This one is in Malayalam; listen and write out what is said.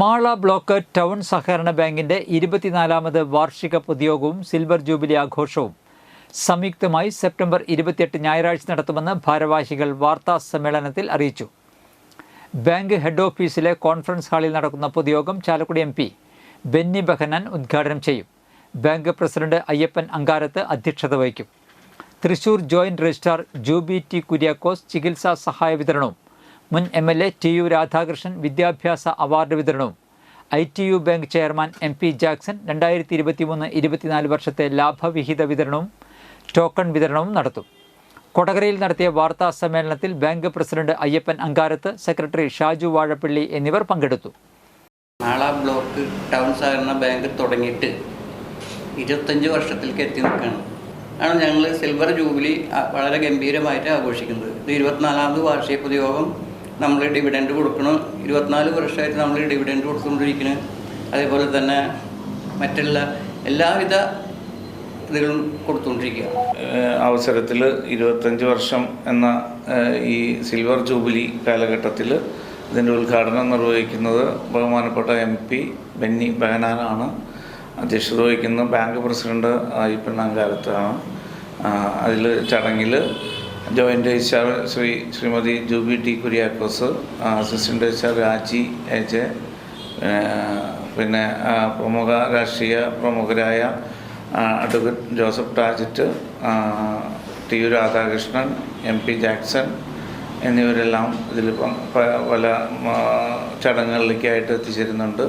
മാള ബ്ലോക്ക് ടൗൺ സഹകരണ ബാങ്കിന്റെ ഇരുപത്തിനാലാമത് വാർഷിക പൊതുയോഗവും സിൽവർ ജൂബിലി ആഘോഷവും. സംയുക്തമായി സെപ്റ്റംബർ ഇരുപത്തിയെട്ട് ഞായറാഴ്ച നടത്തുമെന്ന് ഭാരവാഹികൾ വാർത്താ സമ്മേളനത്തിൽ അറിയിച്ചു. ബാങ്ക് ഹെഡ് ഓഫീസിലെ കോൺഫറൻസ് ഹാളിൽ നടക്കുന്ന പൊതുയോഗം ചാലക്കുടി എം പി ബെന്നി ബഹനൻ ഉദ്ഘാടനം ചെയ്യും. ബാങ്ക് പ്രസിഡന്റ് അയ്യപ്പൻ അങ്കാരത്ത് അധ്യക്ഷത വഹിക്കും. Thrissur joint registrar Juby T Kuriakose ചികിത്സാ സഹായ വിതരണവും മുൻ M L A T U Radhakrishnan വിദ്യാഭ്യാസ അവാർഡ് വിതരണവും I T U bank chairman M P Jackson രണ്ടായിരത്തി ഇരുപത്തിമൂന്ന് ഇരുപത്തിനാല് വർഷത്തെ ലാഭവിഹിത വിതരണവും ടോക്കൺ വിതരണവും നടത്തും. കൊടകരയിൽ നടത്തിയ വാർത്താ സമ്മേളനത്തിൽ bank president Ayyappan Angarath secretary Shaju Vazhappally എന്നിവർ പങ്കെടുത്തു. മാള ബ്ലോക്ക് ടൗൺ സഹകരണ ബാങ്ക് തുടങ്ങിയിട്ട് ഇരുപത്തഞ്ച് വർഷത്തിലേക്ക് എത്തി നിൽക്കുകയാണ്. ആണ് ഞങ്ങൾ സിൽവർ ജൂബിലി വളരെ ഗംഭീരമായിട്ട് ആഘോഷിക്കുന്നത്. ഇത് ഇരുപത്തിനാലാമത് വാർഷിക പൊതുയോഗം നമ്മൾ ഡിവിഡൻഡ് കൊടുക്കണം. ഇരുപത്തിനാല് വർഷമായിട്ട് നമ്മൾ ഡിവിഡൻഡ് കൊടുത്തുകൊണ്ടിരിക്കുന്നത് അതേപോലെ തന്നെ മറ്റുള്ള എല്ലാവിധ ഇതുകളും കൊടുത്തുകൊണ്ടിരിക്കുക. അവസരത്തിൽ ഇരുപത്തഞ്ച് വർഷം എന്ന ഈ സിൽവർ ജൂബിലി കാലഘട്ടത്തിൽ ഇതിന്റെ ഉദ്ഘാടനം നിർവഹിക്കുന്നത് ബഹുമാനപ്പെട്ട എം പി ബെന്നി ബഹനാനാണ്. അധ്യക്ഷത വഹിക്കുന്ന ബാങ്ക് പ്രസിഡന്റ് അയ്യപ്പൻ അങ്കാലത്താണ് അതിൽ ചടങ്ങിൽ joint registrar Shri Shrimati Juby T Kuriakose assistant registrar Raji A J പിന്നെ പ്രമുഖ രാഷ്ട്രീയ പ്രമുഖരായ advocate Joseph Tajet T U Radhakrishnan M P Jackson എന്നിവരെല്ലാം ഇതിൽ പല ചടങ്ങുകളിലേക്കായിട്ട് എത്തിച്ചേരുന്നുണ്ട്.